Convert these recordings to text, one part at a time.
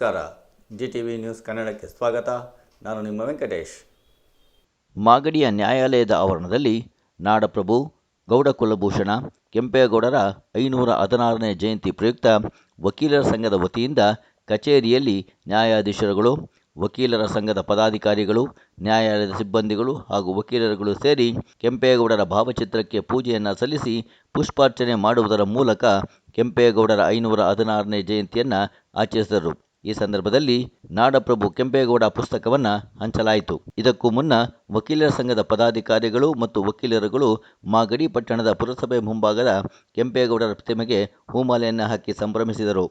ನಮಸ್ಕಾರ. G T V news ಕನ್ನಡಕ್ಕೆ ಸ್ವಾಗತ. ನಾನು ನಿಮ್ಮ ವೆಂಕಟೇಶ್. ಮಾಗಡಿಯ ನ್ಯಾಯಾಲಯದ ಆವರಣದಲ್ಲಿ ನಾಡಪ್ರಭು ಗೌಡ ಕುಲಭೂಷಣ ಕೆಂಪೇಗೌಡರ ಐನೂರ ಹದಿನಾರನೇ ಜಯಂತಿ ಪ್ರಯುಕ್ತ ವಕೀಲರ ಸಂಘದ ವತಿಯಿಂದ ಕಚೇರಿಯಲ್ಲಿ ನ್ಯಾಯಾಧೀಶರುಗಳು, ವಕೀಲರ ಸಂಘದ ಪದಾಧಿಕಾರಿಗಳು, ನ್ಯಾಯಾಲಯದ ಸಿಬ್ಬಂದಿಗಳು ಹಾಗೂ ವಕೀಲರುಗಳು ಸೇರಿ ಕೆಂಪೇಗೌಡರ ಭಾವಚಿತ್ರಕ್ಕೆ ಪೂಜೆಯನ್ನು ಸಲ್ಲಿಸಿ ಪುಷ್ಪಾರ್ಚನೆ ಮಾಡುವುದರ ಮೂಲಕ ಕೆಂಪೇಗೌಡರ ಐನೂರ ಹದಿನಾರನೇ ಜಯಂತಿಯನ್ನು ಆಚರಿಸಿದರು. ಈ ಸಂದರ್ಭದಲ್ಲಿ ನಾಡಪ್ರಭು ಕೆಂಪೇಗೌಡ ಪುಸ್ತಕವನ್ನು ಹಂಚಲಾಯಿತು. ಇದಕ್ಕೂ ಮುನ್ನ ವಕೀಲರ ಸಂಘದ ಪದಾಧಿಕಾರಿಗಳು ಮತ್ತು ವಕೀಲರುಗಳು ಮಾಗಡಿ ಪಟ್ಟಣದ ಪುರಸಭೆ ಮುಂಭಾಗದ ಕೆಂಪೇಗೌಡರ ಪ್ರತಿಮೆಗೆ ಹೂಮಾಲೆಯನ್ನು ಹಾಕಿ ಸಂಭ್ರಮಿಸಿದರು.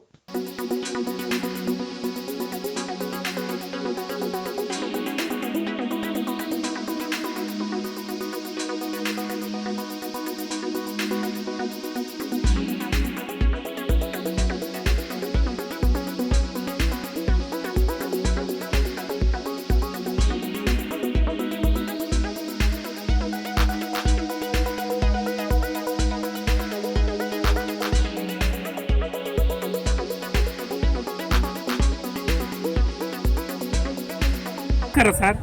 ನಮಸ್ಕಾರ ಸರ್.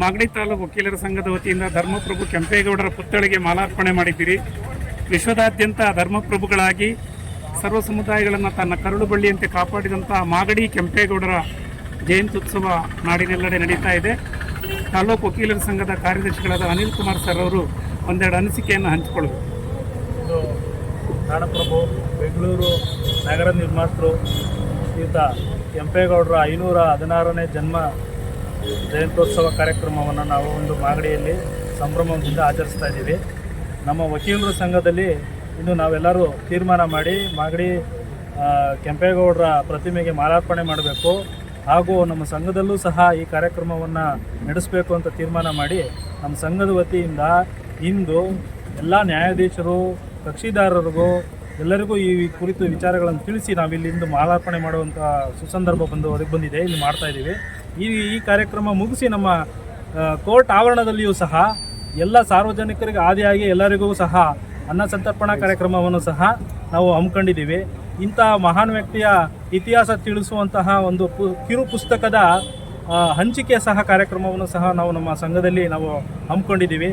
ಮಾಗಡಿ ತಾಲೂಕು ವಕೀಲರ ಸಂಘದ ವತಿಯಿಂದ ಧರ್ಮಪ್ರಭು ಕೆಂಪೇಗೌಡರ ಪುತ್ಥಳಿಗೆ ಮಾಲಾರ್ಪಣೆ ಮಾಡಿದ್ದೀರಿ. ವಿಶ್ವದಾದ್ಯಂತ ಧರ್ಮಪ್ರಭುಗಳಾಗಿ ಸರ್ವ ಸಮುದಾಯಗಳನ್ನು ತನ್ನ ಕರುಳು ಬಳ್ಳಿಯಂತೆ ಕಾಪಾಡಿದಂಥ ಮಾಗಡಿ ಕೆಂಪೇಗೌಡರ ಜಯಂತ್ಯುತ್ಸವ ನಾಡಿನೆಲ್ಲೆಡೆ ನಡೀತಾ ಇದೆ. ತಾಲೂಕು ವಕೀಲರ ಸಂಘದ ಕಾರ್ಯದರ್ಶಿಗಳಾದ ಅನಿಲ್ ಕುಮಾರ್ ಸರ್ ಅವರು ಒಂದೆರಡು ಅನಿಸಿಕೆಯನ್ನು ಹಂಚಿಕೊಳ್ಳಬೇಕು ಇದು ಬೆಂಗಳೂರು ನಗರ ನಿರ್ಮಾತೃ ಶ್ರೀಯುತ ಕೆಂಪೇಗೌಡರ ಐನೂರ ಹದಿನಾರನೇ ಜನ್ಮ ಜಯಂತ್ಯೋತ್ಸವ ಕಾರ್ಯಕ್ರಮವನ್ನು ನಾವು ಒಂದು ಮಾಗಡಿಯಲ್ಲಿ ಸಂಭ್ರಮದಿಂದ ಆಚರಿಸ್ತಾ ಇದ್ದೀವಿ. ನಮ್ಮ ವಕೀಲರ ಸಂಘದಲ್ಲಿ ಇನ್ನು ನಾವೆಲ್ಲರೂ ತೀರ್ಮಾನ ಮಾಡಿ ಮಾಗಡಿ ಕೆಂಪೇಗೌಡರ ಪ್ರತಿಮೆಗೆ ಮಾಲಾರ್ಪಣೆ ಮಾಡಬೇಕು. ಹಾಗೂ ನಮ್ಮ ಸಂಘದಲ್ಲೂ ಸಹ ಈ ಕಾರ್ಯಕ್ರಮವನ್ನು ನಡೆಸಬೇಕು ಅಂತ ತೀರ್ಮಾನ ಮಾಡಿ ನಮ್ಮ ಸಂಘದ ವತಿಯಿಂದ ಇಂದು ಎಲ್ಲ ನ್ಯಾಯಾಧೀಶರು, ಕಕ್ಷಿದಾರರಿಗೂ ಎಲ್ಲರಿಗೂ ಈ ಕುರಿತು ವಿಚಾರಗಳನ್ನು ತಿಳಿಸಿ ನಾವಿಲ್ಲಿಂದು ಮಾಲಾರ್ಪಣೆ ಮಾಡುವಂಥ ಸುಸಂದರ್ಭ ಬಂದು ಒದಗಿ ಬಂದಿದೆ. ಇಲ್ಲಿ ಮಾಡ್ತಾ ಇದ್ದೀವಿ. ಈ ಈ ಕಾರ್ಯಕ್ರಮ ಮುಗಿಸಿ ನಮ್ಮ ಕೋರ್ಟ್ ಆವರಣದಲ್ಲಿಯೂ ಸಹ ಎಲ್ಲ ಸಾರ್ವಜನಿಕರಿಗೆ ಆದಿಯಾಗಿ ಎಲ್ಲರಿಗೂ ಸಹ ಅನ್ನ ಸಂತರ್ಪಣಾ ಕಾರ್ಯಕ್ರಮವನ್ನು ಸಹ ನಾವು ಹಮ್ಮಿಕೊಂಡಿದ್ದೀವಿ. ಇಂತಹ ಮಹಾನ್ ವ್ಯಕ್ತಿಯ ಇತಿಹಾಸ ತಿಳಿಸುವಂತಹ ಒಂದು ಪು, ಕಿರು ಪುಸ್ತಕದ ಹಂಚಿಕೆ ಸಹ ಕಾರ್ಯಕ್ರಮವನ್ನು ಸಹ ನಾವು ನಮ್ಮ ಸಂಘದಲ್ಲಿ ನಾವು ಹಮ್ಮಿಕೊಂಡಿದ್ದೀವಿ.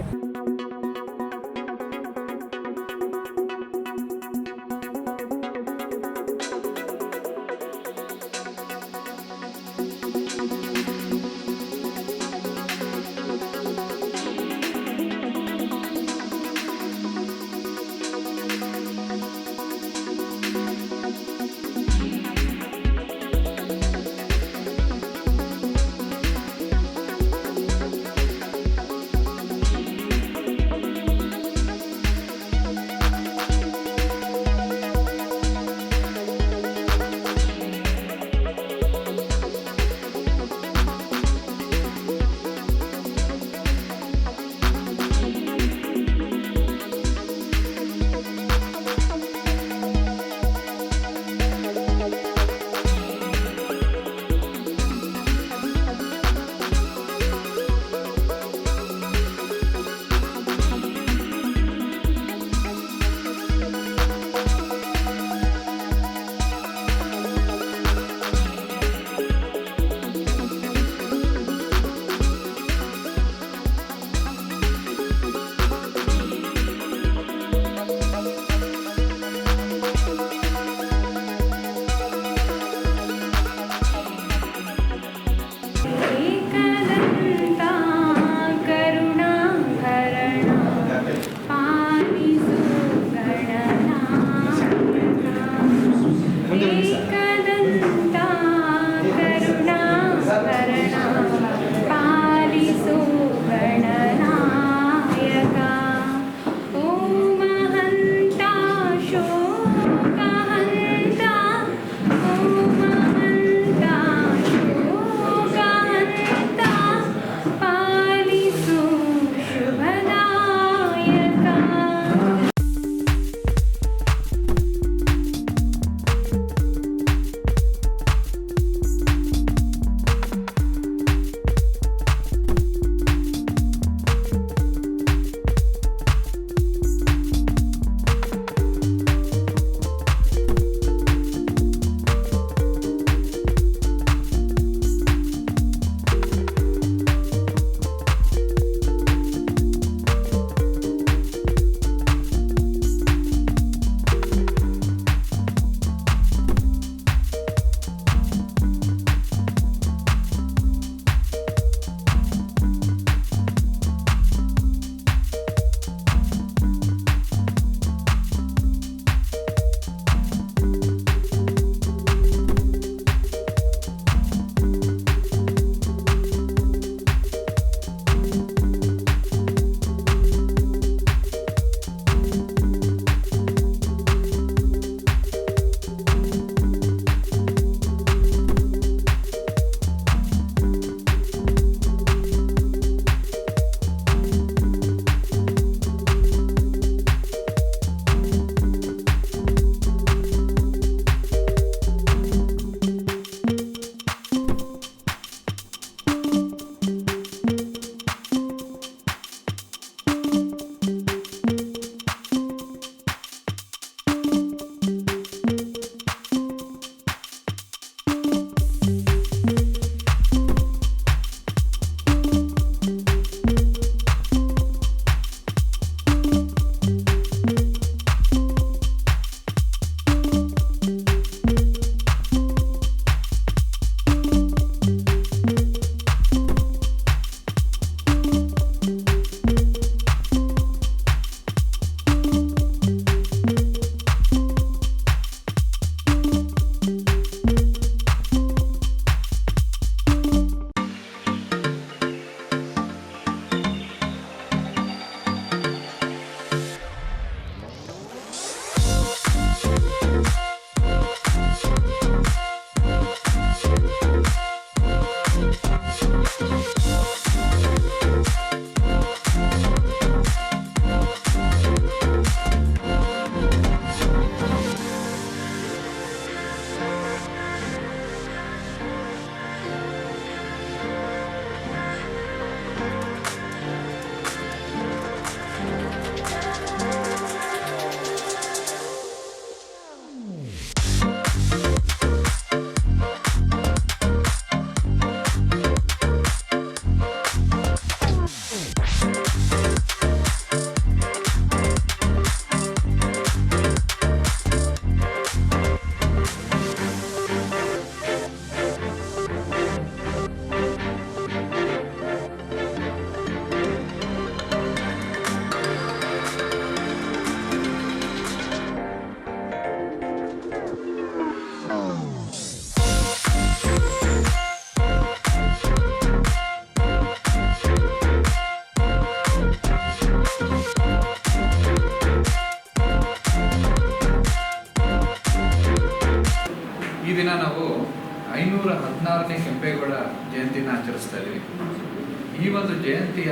ಒಂದು ಜಯಂತಿಯ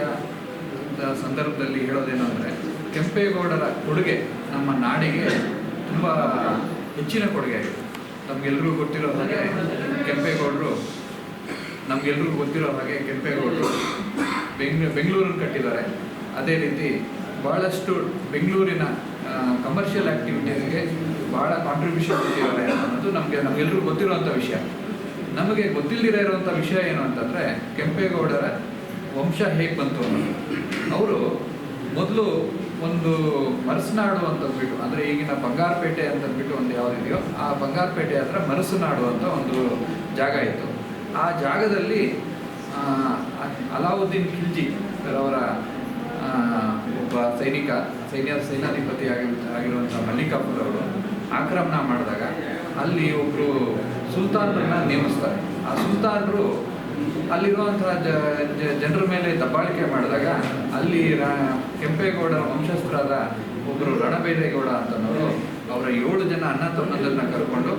ಸಂದರ್ಭದಲ್ಲಿ ಹೇಳೋದೇನು ಅಂದರೆ, ಕೆಂಪೇಗೌಡರ ಕೊಡುಗೆ ನಮ್ಮ ನಾಡಿಗೆ ತುಂಬ ಹೆಚ್ಚಿನ ಕೊಡುಗೆ ಆಗಿದೆ. ನಮಗೆಲ್ಲರಿಗೂ ಗೊತ್ತಿರೋ ಹಾಗೆ ಕೆಂಪೇಗೌಡರು, ನಮಗೆಲ್ರಿಗೂ ಗೊತ್ತಿರೋ ಹಾಗೆ ಕೆಂಪೇಗೌಡರು ಬೆಂಗ್ ಬೆಂಗಳೂರನ್ನು ಕಟ್ಟಿದ್ದಾರೆ. ಅದೇ ರೀತಿ ಭಾಳಷ್ಟು ಬೆಂಗಳೂರಿನ ಕಮರ್ಷಿಯಲ್ ಆ್ಯಕ್ಟಿವಿಟೀಸ್ಗೆ ಭಾಳ ಕಾಂಟ್ರಿಬ್ಯೂಷನ್ ಕೊಟ್ಟಿದ್ದಾರೆ ಅನ್ನೋದು ನಮಗೆ ನಮಗೆಲ್ಲರಿಗೂ ಗೊತ್ತಿರುವಂಥ ವಿಷಯ. ನಮಗೆ ಗೊತ್ತಿಲ್ಲದಿರೋ ಇರುವಂಥ ವಿಷಯ ಏನು ಅಂತಂದರೆ, ಕೆಂಪೇಗೌಡರ ವಂಶ ಹೇಗೆ ಬಂತು ಅವರು ಮೊದಲು ಒಂದು ಮರಸನಾಡು ಅಂತ ಅಂದ್ಬಿಟ್ಟು ಅಂದರೆ ಈಗಿನ ಬಂಗಾರಪೇಟೆ ಅಂತ ಅಂದ್ಬಿಟ್ಟು ಒಂದು ಯಾವುದಿದೆಯೋ, ಆ ಬಂಗಾರಪೇಟೆ ಹತ್ರ ಮರಸನಾಡು ಅಂತ ಒಂದು ಜಾಗ ಇತ್ತು. ಆ ಜಾಗದಲ್ಲಿ ಅಲಾವುದ್ದೀನ್ ಖಿಲ್ಜಿ ಅವರ ಒಬ್ಬ ಸೈನಿಕ, ಸೈನ್ಯ, ಸೇನಾಧಿಪತಿ ಆಗಿ ಆಗಿರುವಂಥ ಮಲ್ಲಿಕಾಪುರ್ ಅವರು ಆಕ್ರಮಣ ಮಾಡಿದಾಗ ಅಲ್ಲಿ ಒಬ್ಬರು ಸುಲ್ತಾನರನ್ನ ನೇಮಿಸ್ತಾರೆ. ಆ ಸುಲ್ತಾನರು ಅಲ್ಲಿರುವಂತಹ ಜನರ ಮೇಲೆ ದಬ್ಬಾಳಿಕೆ ಮಾಡಿದಾಗ ಅಲ್ಲಿ ಕೆಂಪೇಗೌಡರ ವಂಶಸ್ಥರಾದ ಒಬ್ಬರು ರಣಬೇರೇಗೌಡ ಅಂತನವರು ಅವರ ಏಳು ಜನ ಅಣ್ಣ ತಮ್ಮಂದರನ್ನ ಕರ್ಕೊಂಡು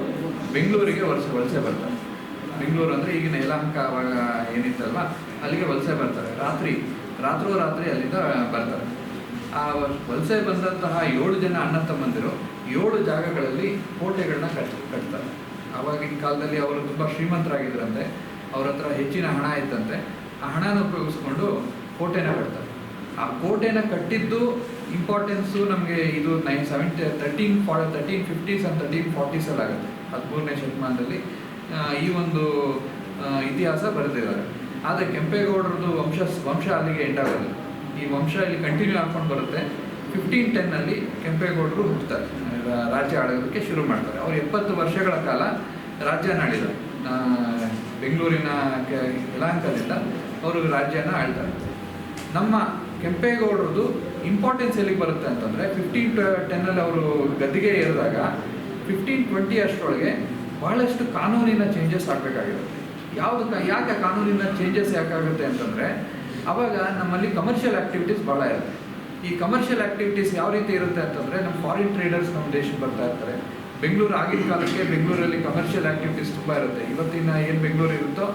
ಬೆಂಗಳೂರಿಗೆ ವಲಸೆ ವಲಸೆ ಬರ್ತಾರೆ. ಬೆಂಗಳೂರು ಅಂದರೆ ಈಗಿನ ಯಲಹಂಕ ಅವಾಗ ಏನಿತ್ತಲ್ವ, ಅಲ್ಲಿಗೆ ವಲಸೆ ಬರ್ತಾರೆ. ರಾತ್ರಿ, ರಾತ್ರೋ ರಾತ್ರಿ ಅಲ್ಲಿಂದ ಬರ್ತಾರೆ. ಆ ವಲಸೆ ಬಂದಂತಹ ಏಳು ಜನ ಅಣ್ಣ ತಮ್ಮಂದಿರು ಏಳು ಜಾಗಗಳಲ್ಲಿ ಕೋಟೆಗಳನ್ನ ಕಟ್, ಕಟ್ತಾರೆ. ಆವಾಗಿನ ಕಾಲದಲ್ಲಿ ಅವರು ತುಂಬ ಶ್ರೀಮಂತರಾಗಿದ್ದರಂತೆ. ಅವ್ರ ಹತ್ರ ಹೆಚ್ಚಿನ ಹಣ ಇತ್ತಂತೆ, ಆ ಹಣನ ಉಪಯೋಗಿಸ್ಕೊಂಡು ಕೋಟೆನ ಕಟ್ತಾರೆ. ಆ ಕೋಟೆನ ಕಟ್ಟಿದ್ದು ಇಂಪಾರ್ಟೆನ್ಸು ನಮಗೆ ಇದು ನೈನ್ ಸೆವೆಂಟಿ ತರ್ಟೀನ್ ಫಾ ತರ್ಟೀನ್ ಫಿಫ್ಟೀಸ್ ಆ್ಯಂಡ್ ತರ್ಟೀನ್ ಫಾರ್ಟೀಸಲ್ಲಿ ಆಗುತ್ತೆ. ಹದಿಮೂರನೇ ಶತಮಾನದಲ್ಲಿ ಈ ಒಂದು ಇತಿಹಾಸ ಬರೆದಿದ್ದಾರೆ. ಆದರೆ ಕೆಂಪೇಗೌಡರದ್ದು ವಂಶ ವಂಶ ಅಲ್ಲಿಗೆ ಎಂಡ್ ಆಗೋದು. ಈ ವಂಶ ಇಲ್ಲಿ ಕಂಟಿನ್ಯೂ ಹಾಕೊಂಡು ಬರುತ್ತೆ. ಫಿಫ್ಟೀನ್ ಟೆನ್ನಲ್ಲಿ ಕೆಂಪೇಗೌಡರು ಹುಟ್ಟುತ್ತಾರೆ ರಾಜ್ಯ ಆಳೋದಕ್ಕೆ ಶುರು ಮಾಡ್ತಾರೆ. ಅವರು ಎಪ್ಪತ್ತು ವರ್ಷಗಳ ಕಾಲ ರಾಜ್ಯ ಆಳಿದ್ದಾರೆ ಬೆಂಗಳೂರಿನ ಯಲಹಂಕದಿಂದ ಅವರು ರಾಜ್ಯನ ಆಳ್ತಾರೆ. ನಮ್ಮ ಕೆಂಪೇಗೌಡರದು ಇಂಪಾರ್ಟೆನ್ಸ್ ಎಲ್ಲಿಗೆ ಬರುತ್ತೆ ಅಂತಂದರೆ ಫಿಫ್ಟೀನ್ ಟೆನ್ನಲ್ಲಿ ಅವರು ಗದ್ದಿಗೆ ಏರಿದಾಗ ಫಿಫ್ಟೀನ್ ಟ್ವೆಂಟಿ ಅಷ್ಟರೊಳಗೆ ಭಾಳಷ್ಟು ಕಾನೂನಿನ ಚೇಂಜಸ್ ಆಗಬೇಕಾಗಿರುತ್ತೆ. ಯಾವುದು ಯಾಕೆ ಕಾನೂನಿನ ಚೇಂಜಸ್ ಯಾಕಾಗುತ್ತೆ ಅಂತಂದರೆ ಅವಾಗ ನಮ್ಮಲ್ಲಿ ಕಮರ್ಷಿಯಲ್ ಆ್ಯಕ್ಟಿವಿಟೀಸ್ ಭಾಳ ಇರುತ್ತೆ. ಈ ಕಮರ್ಷಿಯಲ್ ಆ್ಯಕ್ಟಿವಿಟೀಸ್ ಯಾವ ರೀತಿ ಇರುತ್ತೆ ಅಂತಂದರೆ ನಮ್ಮ ಫಾರಿನ್ ಟ್ರೇಡರ್ಸ್ ನಮ್ಮ ದೇಶಕ್ಕೆ ಬರ್ತಾ ಇರ್ತಾರೆ. ಬೆಂಗಳೂರು ಆಗಿನ ಕಾಲಕ್ಕೆ ಬೆಂಗಳೂರಲ್ಲಿ ಕಮರ್ಷಿಯಲ್ ಆಕ್ಟಿವಿಟೀಸ್ ತುಂಬ ಇರುತ್ತೆ. ಇವತ್ತಿನ ಏನು ಬೆಂಗಳೂರು ಇರುತ್ತೋ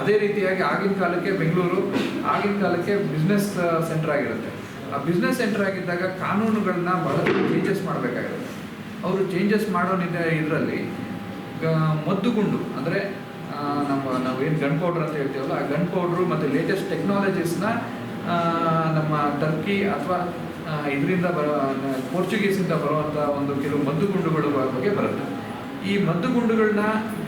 ಅದೇ ರೀತಿಯಾಗಿ ಆಗಿನ ಕಾಲಕ್ಕೆ ಬೆಂಗಳೂರು, ಆಗಿನ ಕಾಲಕ್ಕೆ ಬಿಸ್ನೆಸ್ ಸೆಂಟರ್ ಆಗಿರುತ್ತೆ. ಆ ಬಿಸ್ನೆಸ್ ಸೆಂಟರ್ ಆಗಿದ್ದಾಗ ಕಾನೂನುಗಳನ್ನ ಬಹಳಷ್ಟು ಚೇಂಜಸ್ ಮಾಡಬೇಕಾಗಿರುತ್ತೆ. ಅವರು ಚೇಂಜಸ್ ಮಾಡೋ ಇದರಲ್ಲಿ ಮದ್ದುಗುಂಡು ಅಂದರೆ ನಮ್ಮ, ನಾವು ಏನು ಗನ್ ಪೌಡ್ರ್ ಅಂತ ಹೇಳ್ತೀವಲ್ಲ, ಆ ಗನ್ ಪೌಡ್ರು ಮತ್ತು ಲೇಟೆಸ್ಟ್ ಟೆಕ್ನಾಲಜೀಸ್ನ ನಮ್ಮ ಟರ್ಕಿ ಅಥವಾ ಇದರಿಂದ ಬರೋ ಪೋರ್ಚುಗೀಸಿಂದ ಬರುವಂಥ ಒಂದು ಕೆಲವು ಮದ್ದುಗುಂಡುಗಳ ಬಗ್ಗೆ ಬರುತ್ತೆ. ಈ ಮದ್ದುಗುಂಡುಗಳನ್ನ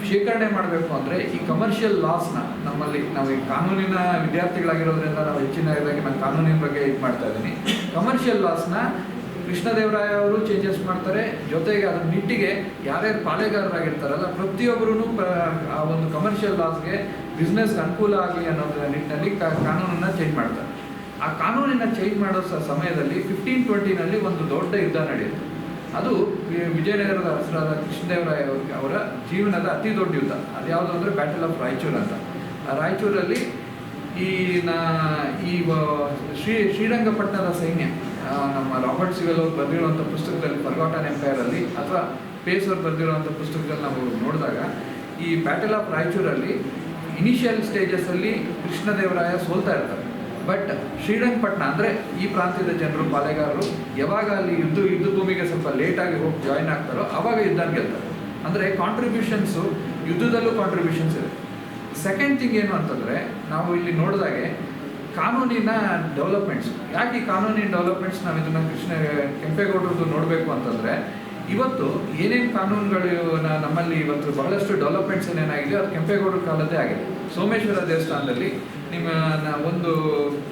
ಶೇಖರಣೆ ಮಾಡಬೇಕು ಅಂದರೆ ಈ ಕಮರ್ಷಿಯಲ್ ಲಾಸ್ನ ನಮ್ಮಲ್ಲಿ, ನಾವು ಈ ಕಾನೂನಿನ ವಿದ್ಯಾರ್ಥಿಗಳಾಗಿರೋದ್ರಿಂದ ನಾವು ಹೆಚ್ಚಿನ ಇದಾಗಿ ನಾನು ಕಾನೂನಿನ ಬಗ್ಗೆ ಇದು ಮಾಡ್ತಾ ಇದ್ದೀನಿ. ಕಮರ್ಷಿಯಲ್ ಲಾಸ್ನ ಕೃಷ್ಣದೇವರಾಯ ಅವರು ಚೇಂಜಸ್ ಮಾಡ್ತಾರೆ. ಜೊತೆಗೆ ಅದ್ರ ನಿಟ್ಟಿಗೆ ಯಾರ್ಯಾರು ಪಾಳೆಗಾರರಾಗಿರ್ತಾರಲ್ಲ ಪ್ರತಿಯೊಬ್ಬರೂ ಆ ಒಂದು ಕಮರ್ಷಿಯಲ್ ಲಾಸ್ಗೆ ಬಿಸ್ನೆಸ್ ಅನುಕೂಲ ಆಗಲಿ ಅನ್ನೋದ್ರ ನಿಟ್ಟಿನಲ್ಲಿ ಕಾನೂನನ್ನ ಚೇಂಜ್ ಮಾಡ್ತಾರೆ. ಆ ಕಾನೂನಿನ ಚೇಂಜ್ ಮಾಡೋ ಸಮಯದಲ್ಲಿ ಫಿಫ್ಟೀನ್ ಟ್ವೆಂಟಿನಲ್ಲಿ ಒಂದು ದೊಡ್ಡ ಯುದ್ಧ ನಡೆಯಿತು. ಅದು ವಿಜಯನಗರದ ಅರಸರಾದ ಕೃಷ್ಣದೇವರಾಯ ಅವರ ಜೀವನದ ಅತಿ ದೊಡ್ಡ ಯುದ್ಧ. ಅದು ಯಾವುದು ಅಂದರೆ ಬ್ಯಾಟಲ್ ಆಫ್ ರಾಯಚೂರು ಅಂತ. ರಾಯಚೂರಲ್ಲಿ ಈ ನಾ, ಈ ಶ್ರೀ, ಶ್ರೀರಂಗಪಟ್ಟಣದ ಸೈನ್ಯ ನಮ್ಮ ರಾಬರ್ಟ್ ಸಿವೆಲ್ ಅವರು ಬರೆದಿರುವಂಥ ಪುಸ್ತಕದಲ್ಲಿ ಫರ್ಗಾಟನ್ ಎಂಪೈರಲ್ಲಿ ಅಥವಾ ಪೇಸ್ ಅವ್ರು ಬರೆದಿರುವಂಥ ಪುಸ್ತಕದಲ್ಲಿ ನಾವು ನೋಡಿದಾಗ, ಈ ಬ್ಯಾಟಲ್ ಆಫ್ ರಾಯಚೂರಲ್ಲಿ ಇನಿಷಿಯಲ್ ಸ್ಟೇಜಸಲ್ಲಿ ಕೃಷ್ಣದೇವರಾಯ ಸೋಲ್ತಾ ಇರ್ತಾರೆ. ಬಟ್ ಶ್ರೀರಂಗಪಟ್ಟಣ ಅಂದರೆ ಈ ಪ್ರಾಂತ್ಯದ ಜನರು, ಪಾಲೆಗಾರರು ಯಾವಾಗ ಅಲ್ಲಿ ಯುದ್ಧ ಯುದ್ಧ ಭೂಮಿಗೆ ಸ್ವಲ್ಪ ಲೇಟಾಗಿ ಹೋಗಿ ಜಾಯಿನ್ ಆಗ್ತಾರೋ ಆವಾಗ ಯುದ್ಧ ಗೆಲ್ತಾರೆ. ಅಂದರೆ ಕಾಂಟ್ರಿಬ್ಯೂಷನ್ಸು ಯುದ್ಧದಲ್ಲೂ ಕಾಂಟ್ರಿಬ್ಯೂಷನ್ಸ್ ಇದೆ ಸೆಕೆಂಡ್ ಥಿಂಗ್ ಏನು ಅಂತಂದರೆ, ನಾವು ಇಲ್ಲಿ ನೋಡಿದಾಗೆ ಕಾನೂನಿನ ಡೆವಲಪ್ಮೆಂಟ್ಸ್ ಯಾಕೆ ಈ ಕಾನೂನಿನ ಡೆವಲಪ್ಮೆಂಟ್ಸ್ ನಾವು ಇದನ್ನು ಕೃಷ್ಣ ಕೆಂಪೇಗೌಡರದ್ದು ನೋಡಬೇಕು ಅಂತಂದರೆ, ಇವತ್ತು ಏನೇನು ಕಾನೂನುಗಳು ನಮ್ಮಲ್ಲಿ ಇವತ್ತು ಬಹಳಷ್ಟು ಡೆವಲಪ್ಮೆಂಟ್ಸ್ ಏನೇನಾಗಿದೆ, ಅದು ಕೆಂಪೇಗೌಡರ ಕಾಲದ್ದೇ ಆಗಿದೆ. ಸೋಮೇಶ್ವರ ದೇವಸ್ಥಾನದಲ್ಲಿ ನಿಮ್ಮ ಒಂದು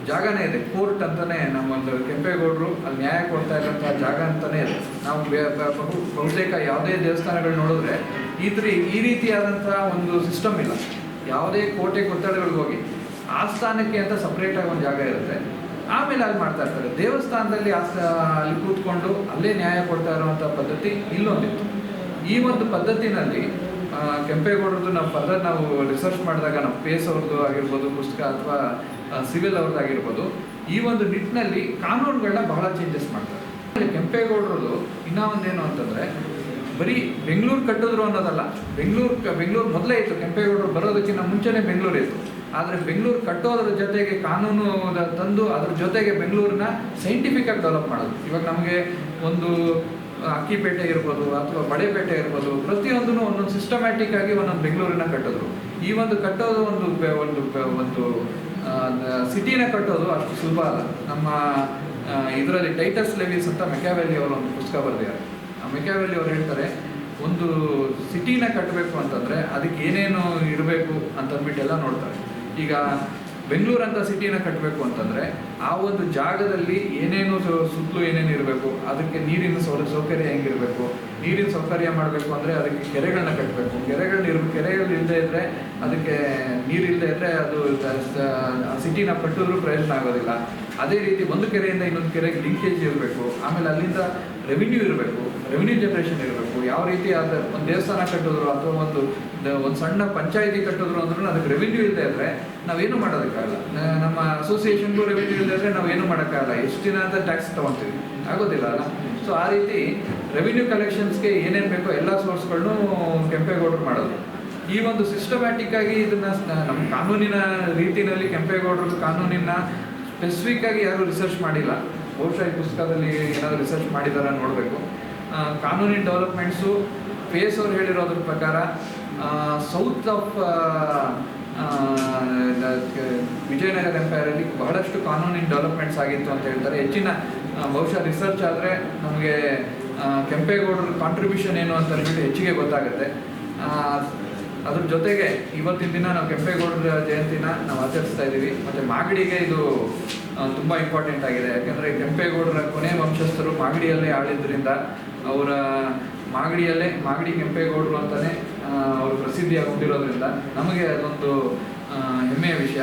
ಜಾಗನೇ ಇದೆ, ಕೋರ್ಟ್ ಅಂತಾನೆ ನಮ್ಮೊಂದು ಕೆಂಪೇಗೌಡರು ಅಲ್ಲಿ ನ್ಯಾಯ ಕೊಡ್ತಾ ಇರೋಂಥ ಜಾಗ ಅಂತಲೇ ಇದೆ. ನಾವು ಬಹು, ಬಹುತೇಕ ಯಾವುದೇ ದೇವಸ್ಥಾನಗಳು ನೋಡಿದ್ರೆ ಈ ಈ ರೀತಿಯಾದಂಥ ಒಂದು ಸಿಸ್ಟಮ್ ಇಲ್ಲ. ಯಾವುದೇ ಕೋಟೆ ಕೊತ್ತಡಗಳಿಗೆ ಹೋಗಿ ಆಸ್ಥಾನಕ್ಕೆ ಅಂತ ಸಪ್ರೇಟಾಗಿ ಒಂದು ಜಾಗ ಇರುತ್ತೆ. ಆಮೇಲೆ ಅಲ್ಲಿ ಮಾಡ್ತಾ ಇರ್ತಾರೆ. ದೇವಸ್ಥಾನದಲ್ಲಿ ಆಸ್ಥ ಅಲ್ಲಿ ಕೂತ್ಕೊಂಡು ಅಲ್ಲೇ ನ್ಯಾಯ ಕೊಡ್ತಾ ಇರುವಂಥ ಪದ್ಧತಿ ಇಲ್ಲೊಂದಿತ್ತು. ಈ ಒಂದು ಪದ್ಧತಿನಲ್ಲಿ ಕೆಂಪೇಗೌಡರದ್ದು ನಾವು ಫರ್ದರ್ ನಾವು ರಿಸರ್ಚ್ ಮಾಡಿದಾಗ ನಮ್ಮ ಪೇಸ್ ಅವ್ರದ್ದು ಆಗಿರ್ಬೋದು, ಪುಸ್ತಕ ಅಥವಾ ಸಿವಿಲ್ ಅವ್ರದ್ದು ಆಗಿರ್ಬೋದು, ಈ ಒಂದು ನಿಟ್ಟಿನಲ್ಲಿ ಕಾನೂನುಗಳನ್ನ ಬಹಳ ಚೇಂಜಸ್ ಮಾಡ್ತಾರೆ. ಕೆಂಪೇಗೌಡರದು ಇನ್ನೂ ಒಂದೇನು ಅಂತಂದರೆ, ಬರೀ ಬೆಂಗಳೂರು ಕಟ್ಟಿದ್ರು ಅನ್ನೋದಲ್ಲ, ಬೆಂಗಳೂರು ಬೆಂಗಳೂರು ಮೊದಲೇ ಇತ್ತು, ಕೆಂಪೇಗೌಡರು ಬರೋದಕ್ಕಿಂತ ಮುಂಚೆನೇ ಬೆಂಗಳೂರು ಇತ್ತು. ಆದರೆ ಬೆಂಗಳೂರು ಕಟ್ಟೋದ್ರ ಜೊತೆಗೆ ಕಾನೂನು ತಂದು ಅದ್ರ ಜೊತೆಗೆ ಬೆಂಗಳೂರನ್ನ ಸೈಂಟಿಫಿಕ್ ಆಗಿ ಡೆವಲಪ್ ಮಾಡೋದು. ಇವಾಗ ನಮಗೆ ಒಂದು ಅಕ್ಕಿಪೇಟೆ ಇರ್ಬೋದು ಅಥವಾ ಬಳೆಪೇಟೆ ಇರ್ಬೋದು, ಪ್ರತಿಯೊಂದನ್ನು ಒಂದೊಂದು ಸಿಸ್ಟಮ್ಯಾಟಿಕ್ ಆಗಿ ಒಂದೊಂದು ಬೆಂಗಳೂರಿನ ಕಟ್ಟೋದು ಈ ಒಂದು ಕಟ್ಟೋದು ಒಂದು ಒಂದು ಒಂದು ಸಿಟಿನ ಕಟ್ಟೋದು ಅಷ್ಟು ಸುಲಭ ಅಲ್ಲ. ನಮ್ಮ ಇದರಲ್ಲಿ ಟೈಟಸ್ ಲೆವಿಸ್ ಅಂತ ಮೆಕ್ಯಾವೆಲಿ ಅವರು ಒಂದು ಪುಸ್ತಕ ಬರೆದಿದ್ದಾರೆ. ಆ ಮೆಕ್ಯಾವೆಲಿ ಅವ್ರು ಹೇಳ್ತಾರೆ, ಒಂದು ಸಿಟಿನ ಕಟ್ಟಬೇಕು ಅಂತಂದ್ರೆ ಅದಕ್ಕೆ ಏನೇನು ಇರಬೇಕು ಅಂತ ಅಂದ್ಬಿಟ್ಟೆಲ್ಲ ನೋಡ್ತಾರೆ. ಈಗ ಬೆಂಗಳೂರು ಅಂತ ಸಿಟಿನ ಕಟ್ಟಬೇಕು ಅಂತಂದ್ರೆ ಆ ಒಂದು ಜಾಗದಲ್ಲಿ ಏನೇನು ಸುತ್ತಲೂ ಏನೇನು ಇರಬೇಕು, ಅದಕ್ಕೆ ನೀರಿನ ಸೌಲಭ್ಯ ಸೌಕರ್ಯ ಹೆಂಗಿರಬೇಕು ನೀರಿನ ಸೌಕರ್ಯ ಮಾಡಬೇಕು ಅಂದರೆ ಅದಕ್ಕೆ ಕೆರೆಗಳನ್ನ ಕಟ್ಟಬೇಕು ಕೆರೆಗಳು ಇರ್, ಕೆರೆಗಳು ಇಲ್ಲದೆ ಇದ್ದರೆ ಅದಕ್ಕೆ ನೀರಿಲ್ಲದೆ ಇದ್ದರೆ ಅದು ಸಿಟಿನ ಕಟ್ಟಿದ್ರೂ ಪ್ರಯೋಜನ ಆಗೋದಿಲ್ಲ. ಅದೇ ರೀತಿ ಒಂದು ಕೆರೆಯಿಂದ ಇನ್ನೊಂದು ಕೆರೆಗೆ ಲಿಂಕೇಜ್ ಇರಬೇಕು. ಆಮೇಲೆ ಅಲ್ಲಿಂದ ರೆವಿನ್ಯೂ ಇರಬೇಕು. ರೆವಿನ್ಯೂ ಜನರೇಷನ್ ಇರಬೇಕು. ಯಾವ ರೀತಿ ಆದ ಒಂದು ದೇವಸ್ಥಾನ ಕಟ್ಟಿದ್ರು ಅಥವಾ ಒಂದು ಒಂದು ಸಣ್ಣ ಪಂಚಾಯಿತಿ ಕಟ್ಟಿದ್ರು ಅಂದ್ರೂ ಅದಕ್ಕೆ ರೆವಿನ್ಯೂ ಇಲ್ಲದೆ ಇದ್ದರೆ ನಾವೇನು ಮಾಡೋದಕ್ಕಾಗಲ್ಲ. ನಮ್ಮ ಅಸೋಸಿಯೇಷನ್ಗೂ ರೆವಿನ್ಯೂ ಇಲ್ಲದೆ ಇದ್ರೆ ನಾವೇನು ಮಾಡೋಕ್ಕಾಗಲ್ಲ. ಎಷ್ಟು ದಿನ ಅಂತ ಟ್ಯಾಕ್ಸ್ ತಗೊತೀವಿ. ಆಗೋದಿಲ್ಲ ಅಲ್ಲ? ಸೊ ಆ ರೀತಿ ರೆವಿನ್ಯೂ ಕಲೆಕ್ಷನ್ಸ್ಗೆ ಏನೇನು ಬೇಕೋ ಎಲ್ಲ ಸೋರ್ಸ್ಗಳನ್ನು ಕೆಂಪೇಗೌಡರು ಮಾಡೋದು. ಈ ಒಂದು ಸಿಸ್ಟಮ್ಯಾಟಿಕ್ ಆಗಿ ಇದನ್ನ ನಮ್ಮ ಕಾನೂನಿನ ರೀತಿಯಲ್ಲಿ ಕೆಂಪೇಗೌಡರು ಕಾನೂನಿನ ಸ್ಪೆಸಿಫಿಕ್ ಆಗಿ ಯಾರು ರಿಸರ್ಚ್ ಮಾಡಿಲ್ಲ. ಬಹುಶಃ ಈ ಪುಸ್ತಕದಲ್ಲಿ ಏನಾದರೂ ರಿಸರ್ಚ್ ಮಾಡಿದಾರ ನೋಡಬೇಕು. ಕಾನೂನಿನ ಡೆವಲಪ್ಮೆಂಟ್ಸು ಫೇಸ್ ಅವ್ರು ಹೇಳಿರೋದ್ರ ಪ್ರಕಾರ ಸೌತ್ ಆಫ್ ವಿಜಯನಗರ ಎಂಪೈರಲ್ಲಿ ಬಹಳಷ್ಟು ಕಾನೂನಿನ ಡೆವಲಪ್ಮೆಂಟ್ಸ್ ಆಗಿತ್ತು ಅಂತ ಹೇಳ್ತಾರೆ. ಹೆಚ್ಚಿನ ಬಹುಶಃ ರಿಸರ್ಚ್ ಆದರೆ ನಮಗೆ ಕೆಂಪೇಗೌಡರ ಕಾಂಟ್ರಿಬ್ಯೂಷನ್ ಏನು ಅಂತ ಹೇಳ್ಬಿಟ್ಟು ಹೆಚ್ಚಿಗೆ ಗೊತ್ತಾಗುತ್ತೆ. ಅದ್ರ ಜೊತೆಗೆ ಇವತ್ತಿನ ದಿನ ನಾವು ಕೆಂಪೇಗೌಡರ ಜಯಂತಿನ ನಾವು ಆಚರಿಸ್ತಾ ಇದ್ದೀವಿ. ಮತ್ತು ಮಾಗಡಿಗೆ ಇದು ತುಂಬ ಇಂಪಾರ್ಟೆಂಟ್ ಆಗಿದೆ. ಯಾಕೆಂದರೆ ಕೆಂಪೇಗೌಡರ ಕೊನೆ ವಂಶಸ್ಥರು ಮಾಗಡಿಯಲ್ಲೇ ಆಳಿದ್ರಿಂದ ಅವರ ಮಾಗಡಿಯಲ್ಲೇ, ಮಾಗಡಿ ಕೆಂಪೇಗೌಡರು ಅಂತಲೇ ಅವರು ಪ್ರಸಿದ್ಧಿಯಾಗಿ ಹೊಂದಿರೋದ್ರಿಂದ ನಮಗೆ ಅದೊಂದು ಹೆಮ್ಮೆಯ ವಿಷಯ.